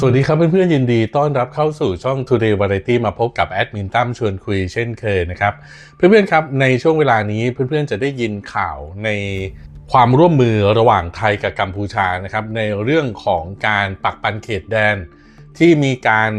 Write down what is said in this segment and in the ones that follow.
สวัสดีครับเพื่อนๆยินดีต้อนรับเข้าสู่ช่อง Today Variety มาพบกับแอดมินตั้มชวนคุยเช่นเคยนะครับ เพื่อนๆครับในช่วงเวลานี้เพื่อนๆจะได้ยินข่าวในความร่วมมือระหว่างไทยกับกัมพูชานะครับในเรื่องของการปักปันเขตแดน ที่มีการ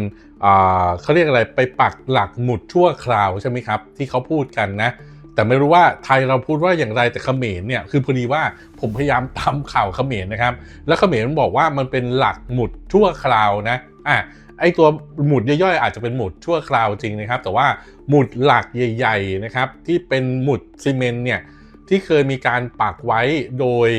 อ่าเขาเรียกอะไรไปปักหลักหมุดชั่วคราวใช่ไหมครับ ที่เขาพูดกันนะ แต่ไม่รู้ว่าไทยเราพูดว่าอย่างไรแต่เขมรเนี่ยคือพอดีว่าผมพยายามตามข่าวเขมรนะครับ แล้วเขมรมันบอกว่ามันเป็นหลักหมุดชั่วคราวนะอะไอตัวหมุดย่อยๆอาจจะเป็นหมุดชั่วคราวจริงนะครับ แต่ว่าหมุดหลักใหญ่ ๆนะครับ ที่เป็นหมุดซีเมนต์เนี่ยที่เคยมีการปักไว้โดย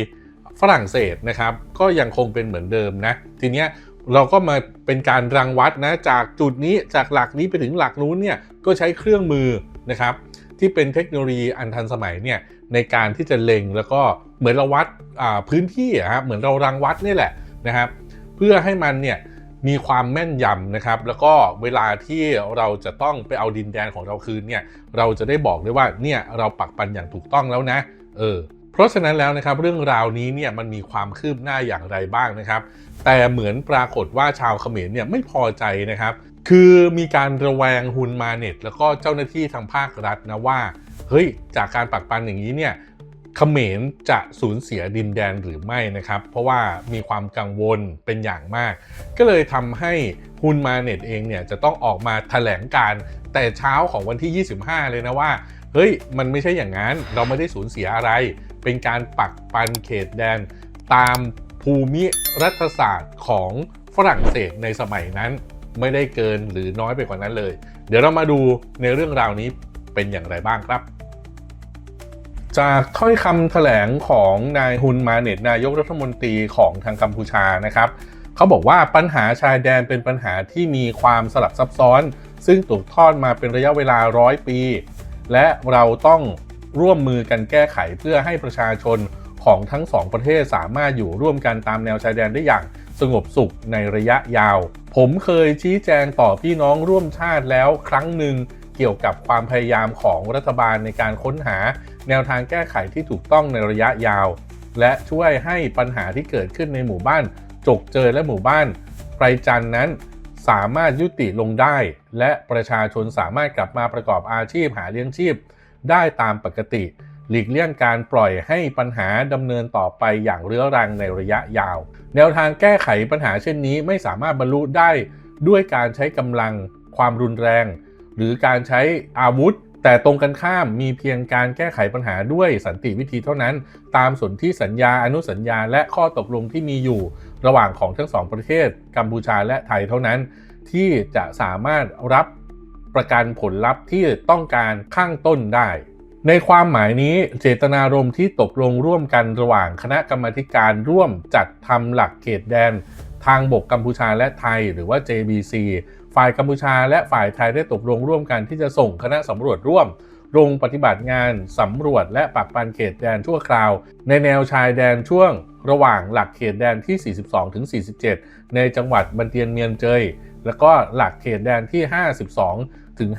ฝรั่งเศสนะครับ ก็ยังคงเป็นเหมือนเดิมนะทีเนี้ยเราก็มาเป็นการรังวัดนะจากจุดนี้จากหลักนี้ไปถึงหลักนู้นเนี่ยก็ใช้เครื่องมือนะครับ ที่เป็นเทคโนโลยีอันทันสมัยเนี่ยในการที่จะเล็งแล้วก็เหมือนเราวัดพื้นที่อะฮะเหมือนเรารังวัดนี่แหละนะครับ เพื่อให้มันเนี่ยมีความแม่นยำนะครับ แล้วก็เวลาที่เราจะต้องไปเอาดินแดนของเราคืนเนี่ยเราจะได้บอกได้ว่าเนี่ยเราปักปันอย่างถูกต้องแล้วนะเออเพราะฉะนั้นแล้วนะครับเรื่องราวนี้เนี่ยมันมีความคืบหน้าอย่างไรบ้างนะครับ แต่เหมือนปรากฏว่าชาวเขมรเนี่ยไม่พอใจนะครับ คือมีการระแวงฮุนมาเน็ตแล้วก็เจ้าหน้าที่ทางภาครัฐนะว่า เฮ้ย จากการปักปันอย่างนี้เนี่ยเขมรจะสูญเสียดินแดนหรือไม่นะครับ เพราะว่ามีความกังวลเป็นอย่างมาก ก็เลยทำให้ฮุนมาเน็ตเองเนี่ยจะต้องออกมาแถลงการแต่เช้าของวันที่ 25 เลยนะว่า เฮ้ย มันไม่ใช่อย่างนั้น เราไม่ได้สูญเสียอะไร เป็นการปักปันเขตแดน ตามภูมิรัฐศาสตร์ของฝรั่งเศสในสมัยนั้น ไม่ได้เกินหรือน้อยไปกว่านั้นเลย เดี๋ยวเรามาดูในเรื่องราวนี้เป็นอย่างไรบ้างครับ จากถ้อยคำแถลงของนายฮุนมาเน็ตนายกรัฐมนตรีของทางกัมพูชานะครับเขาบอกว่าปัญหาชายแดนเป็นปัญหาที่มีความสลับซับซ้อน ซึ่งตกทอดมาเป็นระยะเวลาร้อยปี และเราต้องร่วมมือกันแก้ไขเพื่อให้ประชาชนของทั้งสองประเทศสามารถอยู่ร่วมกันตามแนวชายแดนได้อย่าง สงบสุขในระยะยาว ผมเคยชี้แจงต่อพี่น้องร่วมชาติแล้วครั้งหนึ่งเกี่ยวกับความพยายามของรัฐบาลในการค้นหา แนวทางแก้ไขที่ถูกต้องในระยะยาว และช่วยให้ปัญหาที่เกิดขึ้นในหมู่บ้าน จกเจอและหมู่บ้านไพรจันนั้นสามารถยุติลงได้ และประชาชนสามารถกลับมาประกอบอาชีพหาเลี้ยงชีพ ได้ตามปกติ หลีกเลี่ยงการปล่อยให้ปัญหาดำเนินต่อไปอย่างเรื้อรังในระยะยาว แนวทางแก้ไขปัญหาเช่นนี้ไม่สามารถบรรลุได้ด้วยการใช้กำลังความรุนแรง หรือการใช้อาวุธ แต่ตรงกันข้ามมีเพียงการแก้ไขปัญหาด้วยสันติวิธีเท่านั้น ตามสนธิสัญญาอนุสัญญา และข้อตกลงที่มีอยู่ระหว่างของทั้งสองประเทศ กัมพูชาและไทยเท่านั้น ที่จะสามารถรับประกันผลลัพธ์ที่ต้องการข้างต้นได้ ในความหมายนี้เจตนารมณ์ที่ตกลงร่วมกันระหว่างคณะกรรมการร่วมจัดทำหลักเขตแดน ทางบกกัมพูชาและไทย หรือว่า JBC ฝ่ายกัมพูชาและฝ่ายไทยได้ตกลงร่วมกันที่จะส่งคณะสำรวจร่วมลงปฏิบัติงานสำรวจและปักปันเขตแดนชั่วคราว ในแนวชายแดนช่วง ระหว่างหลักเขตแดนที่ 42 ถึง 47 ในจังหวัดบันเตียนเมียนเจย แล้วก็หลักเขตแดนที่ 52 ถึง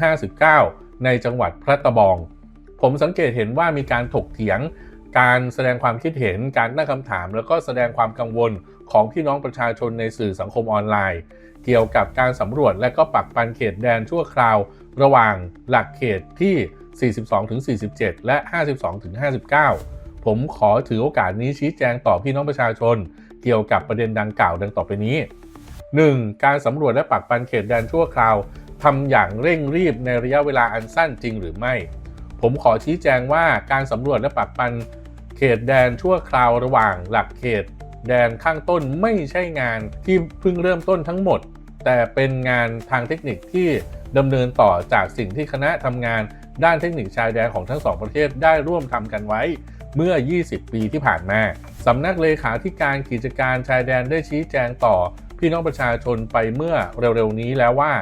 59 ในจังหวัดพระตะบอง ผมสังเกตเห็นว่ามีการถกเถียง การแสดงความคิดเห็น การตั้งคำถาม แล้วก็แสดงความกังวลของพี่น้องประชาชนในสื่อสังคมออนไลน์ เกี่ยวกับการสำรวจและก็ปักปันเขตแดนชั่วคราว ระหว่างหลักเขตที่ 42-47 และ 52-59 ผมขอถือโอกาสนี้ชี้แจงต่อพี่น้องประชาชน เกี่ยวกับประเด็นดังกล่าวดังต่อไปนี้ 1. การสำรวจและปักปันเขตแดนชั่วคราวทำอย่างเร่งรีบในระยะเวลาอันสั้นจริงหรือไม่ ผมขอชี้แจงว่าการสำรวจและปักปันเขตแดนชั่วคราวระหว่างหลักเขต แดนข้างต้นไม่ใช่งานที่เพิ่งเริ่มต้นทั้งหมด แต่เป็นงานทางเทคนิคที่ดำเนินต่อจากสิ่งที่คณะทำงานด้านเทคนิคชายแดนของทั้งสองประเทศได้ร่วมทำกันไว้เมื่อ 20 ปีที่ผ่านมา สำนักเลขาธิการกิจการชายแดนได้ชี้แจงต่อ พี่น้องประชาชนไปเมื่อเร็วๆนี้แล้วว่า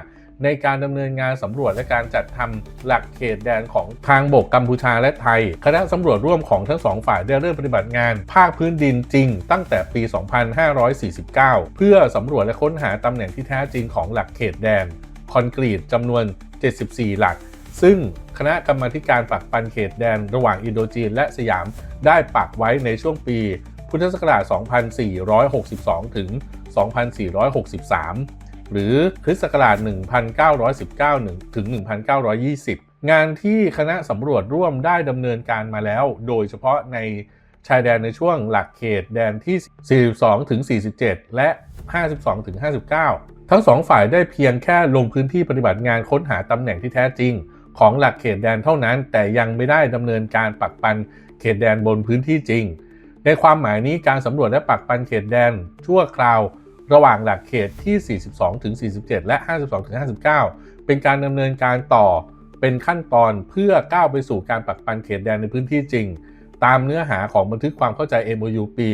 ในการดำเนินงานสำรวจและการจัดทำหลักเขตแดนของทางบกกัมพูชาและไทย คณะสำรวจร่วมของทั้งสองฝ่ายได้เริ่มปฏิบัติงาน ภาคพื้นดินจริง ตั้งแต่ปี 2549 เพื่อสำรวจและค้นหาตำแหน่งที่แท้จริงของหลักเขตแดน คอนกรีตจำนวน 74 หลัก ซึ่งคณะกรรมาการปักปันเขตแดนระหว่างอินโดจีนและสยามได้ปักไว้ในช่วงปีพุทธศักราช 2462 ถึง 2463 หรือคริสต์ศักราช 1919 ถึง 1920 งานที่คณะสำรวจร่วมได้ดำเนินการมาแล้ว โดยเฉพาะในชายแดนในช่วงหลักเขตแดนที่ 42 ถึง 47 และ 52 ถึง 59 ทั้งสองฝ่ายได้เพียงแค่ลงพื้นที่ปฏิบัติงานค้นหาตำแหน่งที่แท้จริง ของหลักเขตแดนเท่านั้น แต่ยังไม่ได้ดำเนินการปักปันเขตแดนบนพื้นที่จริง ในความหมายนี้การสำรวจและปักปันเขตแดนชั่วคราว ระหว่างหลักเขตที่ 42 ถึง 47 และ 52 ถึง 59 เป็นการดำเนินการต่อเป็นขั้นตอนเพื่อก้าวไปสู่การปักปันเขตแดนในพื้นที่จริง ตามเนื้อหาของบันทึกความเข้าใจ MOU ปี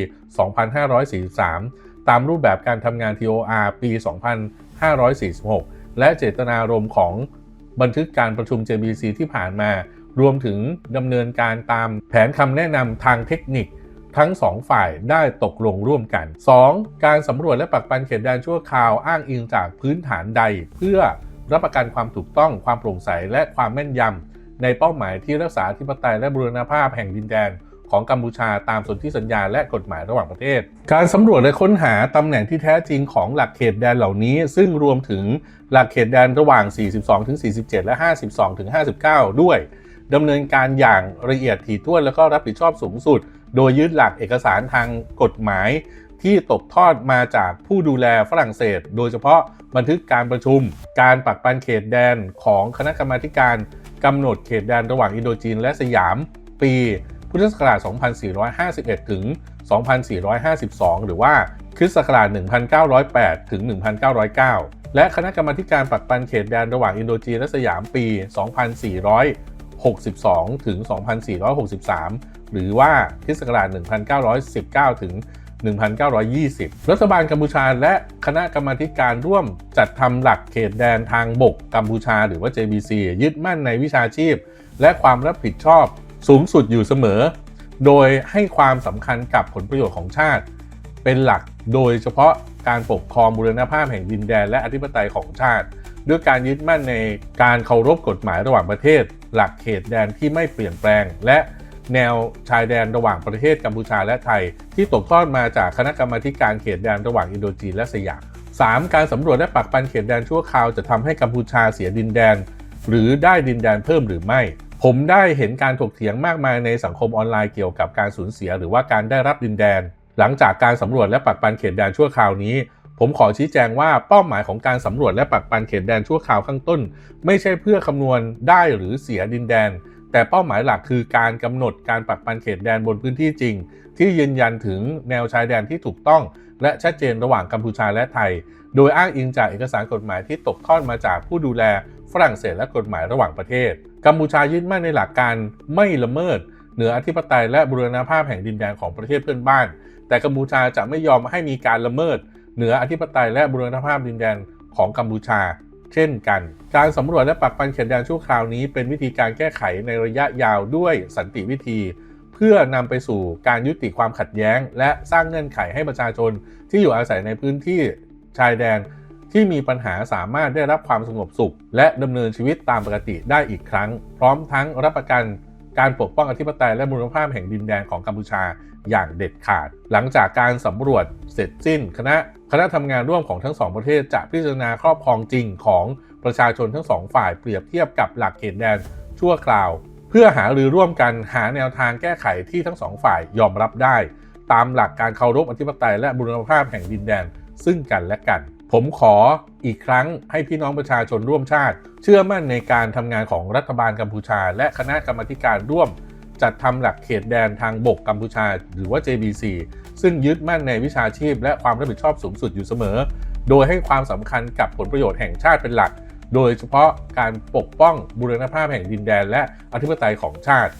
2543 ตามรูปแบบการทำงาน TOR ปี 2546 และเจตนารมณ์ของบันทึกการประชุม JBC ที่ผ่านมา รวมถึงดำเนินการตามแผนคำแนะนำทางเทคนิค ทั้ง 2 ฝ่ายได้ตกลงร่วมกัน 2. การสำรวจและปักปันเขตแดนชั่วคราวอ้างอิงจากพื้นฐานใด เพื่อรับประกันความถูกต้องความโปร่งใสและความแม่นยำในเป้าหมายที่รักษาธิปไตยและบูรณภาพแห่งดินแดนของกัมพูชาตามสนธิสัญญาและกฎหมายระหว่างประเทศ การสำรวจและค้นหาตำแหน่งที่แท้จริงของหลักเขตแดนเหล่านี้ ซึ่งรวมถึงหลักเขตแดนระหว่าง 42-47 และ 52-59 ด้วยดำเนินการอย่างละเอียดถี่ถ้วนและก็รับผิดชอบสูงสุด โดยยึดหลักเอกสารทางกฎหมายที่ตกทอดมาจากผู้ดูแลฝรั่งเศส โดยเฉพาะบันทึกการประชุม การปักปันเขตแดนของคณะกรรมาการกำหนดเขตแดนระหว่างอินโดจีนและสยาม ปีพุทธศักราช 2451 ถึง 2452 หรือว่าคริสต์ศักราช 1908 ถึง 1909 และคณะกรรมาการปักปันเขตแดนระหว่างอินโดจีนและสยามปี 2462 ถึง 2463 หรือว่าคริสต์ศักราช1919 ถึง 1920 รัฐบาลกัมพูชาและคณะกรรมาธิการร่วมจัดทำหลักเขตแดนทางบกกัมพูชาหรือว่า JBC ยึดมั่นในวิชาชีพ และความรับผิดชอบสูงสุดอยู่เสมอ โดยให้ความสำคัญกับผลประโยชน์ของชาติ เป็นหลักโดยเฉพาะการปกครองบูรณภาพแห่งดินแดนและอธิปไตยของชาติ ด้วยการยึดมั่นในการเคารพกฎหมายระหว่างประเทศ หลักเขตแดนที่ไม่เปลี่ยนแปลง และ แนวชายแดนระหว่างประเทศกัมพูชาและไทย ที่ตกทอดมาจากคณะกรรมาการเขตแดนระหว่างอินโดจีนและสยาม 3. การสำรวจและปักปันเขตแดนชั่วคราวจะทำให้กัมพูชาเสียดินแดน หรือได้ดินแดนเพิ่มหรือไม่ ผมได้เห็นการถกเถียงมากมายในสังคมออนไลน์เกี่ยวกับการสูญเสีย หรือว่าการได้รับดินแดน หลังจากการสำรวจและปักปันเขตแดนชั่วคราวนี้ผมขอชี้แจงว่าเป้าหมายของการสำรวจและปักปันเขตแดนชั่วคราวข้างต้น ไม่ใช่เพื่อคำนวณได้หรือเสียดินแดน แต่เป้าหมายหลักคือการกำหนดการปักปันเขตแดนบนพื้นที่จริง ที่ยืนยันถึงแนวชายแดนที่ถูกต้อง และชัดเจนระหว่างกัมพูชาและไทย โดยอ้างอิงจากเอกสารกฎหมายที่ตกทอดมาจากผู้ดูแลฝรั่งเศสและกฎหมายระหว่างประเทศ กัมพูชายึดมั่นในหลักการไม่ละเมิด เหนืออธิปไตยและบูรณภาพแห่งดินแดนของประเทศเพื่อนบ้าน แต่กัมพูชาจะไม่ยอมให้มีการละเมิด เหนืออธิปไตยและบูรณภาพดินแดนของกัมพูชา เช่นกัน การสำรวจและปักปันเขตแดนชั่วคราวนี้ เป็นวิธีการแก้ไขในระยะยาวด้วยสันติวิธี เพื่อนำไปสู่การยุติความขัดแย้ง และสร้างเงื่อนไขให้ประชาชนที่อยู่อาศัยในพื้นที่ชายแดนที่มีปัญหาสามารถได้รับความสงบสุข และดำเนินชีวิตตามปกติได้อีกครั้ง พร้อมทั้งรับประกันการปกป้องอธิปไตยและบูรณภาพแห่งดินแดนของกัมพูชา อย่างเด็ดขาด หลังจากการสำรวจเสร็จสิ้น คณะคณะทำงานร่วมของทั้งสองประเทศจะพิจารณาครอบครองจริงของประชาชนทั้งสองฝ่ายเปรียบเทียบกับหลักเขตแดนชั่วคราว เพื่อหารือร่วมกันหาแนวทางแก้ไขที่ทั้งสองฝ่ายยอมรับได้ ตามหลักการเคารพอธิปไตยและบูรณภาพแห่งดินแดนซึ่งกันและกัน ผมขออีกครั้งให้พี่น้องประชาชนร่วมชาติ เชื่อมั่นในการทำงานของรัฐบาลกัมพูชา และคณะกรรมการร่วม จัดทำหลักเขตแดนทางบกกัมพูชา หรือว่า JBC ซึ่งยึดมั่นในวิชาชีพ และความรับผิดชอบสูงสุดอยู่เสมอ โดยให้ความสำคัญกับผลประโยชน์แห่งชาติเป็นหลัก โดยเฉพาะการปกป้องบูรณภาพแห่งดินแดน และอธิปไตยของชาติ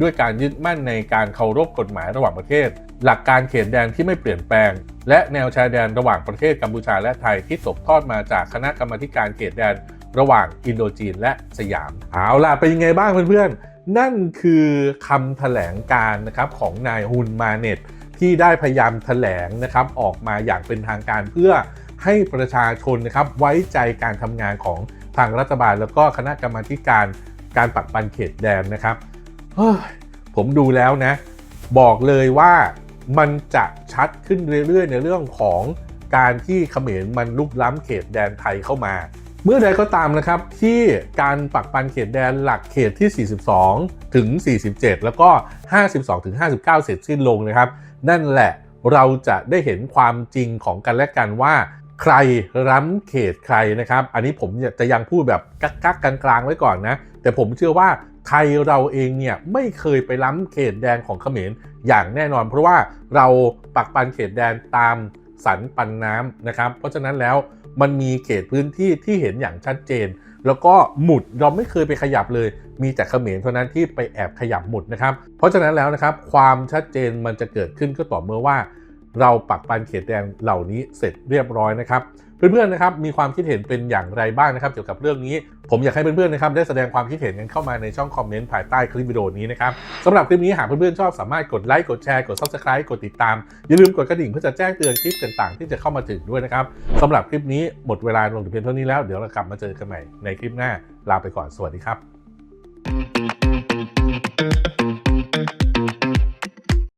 ด้วยการยึดมั่นในการเคารพกฎหมายระหว่างประเทศ หลักการเขตแดนที่ไม่เปลี่ยนแปลง และแนวชายแดนระหว่างประเทศกัมพูชาและไทยที่ตกทอดมาจากคณะกรรมาการเขตแดน ระหว่างอินโดจีนและสยาม เอาล่ะ เป็นยังไงบ้างเพื่อนๆ นั่นคือคำแถลงการนะครับของนายฮุนมาเน็ตที่ได้พยายามแถลงนะครับออกมาอย่างเป็นทางการเพื่อให้ประชาชนนะครับไว้ใจการทำงานของทางรัฐบาล แล้วก็คณะกรรมาการการปักปันเขตแดนนะครับผมดูแล้วนะ บอกเลยว่ามันจะชัดขึ้นเรื่อยๆ ในเรื่องของการที่เขมรมันลุกล้ำเขตแดนไทยเข้ามา เมื่อใดก็ตามนะครับที่การปักปันเขตแดนหลักเขตที่ 42 ถึง 47 แล้วก็ 52 ถึง 59 เสร็จสิ้นลงนะครับ นั่นแหละเราจะได้เห็นความจริงของกันและกันว่า ใครล้ำเขตใครนะครับ อันนี้ผมจะยังพูดแบบกักกักกลางๆไว้ก่อนนะ แต่ผมเชื่อว่าไทยเราเองเนี่ยไม่เคยไปล้ำเขตแดนของเขมรอย่างแน่นอน เพราะว่าเราปักปันเขตแดนตามสันปันน้ำนะครับ เพราะฉะนั้นแล้ว มันมีเขตพื้นที่ที่เห็นอย่างชัดเจน แล้วก็หมุดเราไม่เคยไปขยับเลย มีแต่เขมรเท่านั้นที่ไปแอบขยับหมุดนะครับ เพราะฉะนั้นแล้วนะครับ ความชัดเจนมันจะเกิดขึ้นก็ต่อเมื่อว่า เราปักปันเขตแดนเหล่านี้เสร็จเรียบร้อยนะครับ เพื่อนๆนะครับมีความคิดเห็นเป็นอย่างไรบ้างนะครับเกี่ยวกับเรื่องนี้ ผมอยากให้เพื่อนๆนะครับได้แสดงความคิดเห็นกันเข้ามาในช่องคอมเมนต์ภายใต้คลิปวิดีโอนี้นะครับสำหรับคลิปนี้หากเพื่อนๆชอบสามารถกดไลค์กดแชร์กด subscribe กดติดตามอย่าลืมกดกระดิ่งเพื่อจะแจ้งเตือนคลิปต่างๆ ที่จะเข้ามาถึงด้วยนะครับสำหรับคลิปนี้หมดเวลาลงถึงเพียงเท่านี้แล้วเดี๋ยวเรากลับมาเจอกันใหม่ในคลิปหน้าลาไปก่อนสวัสดีครับ Thank you.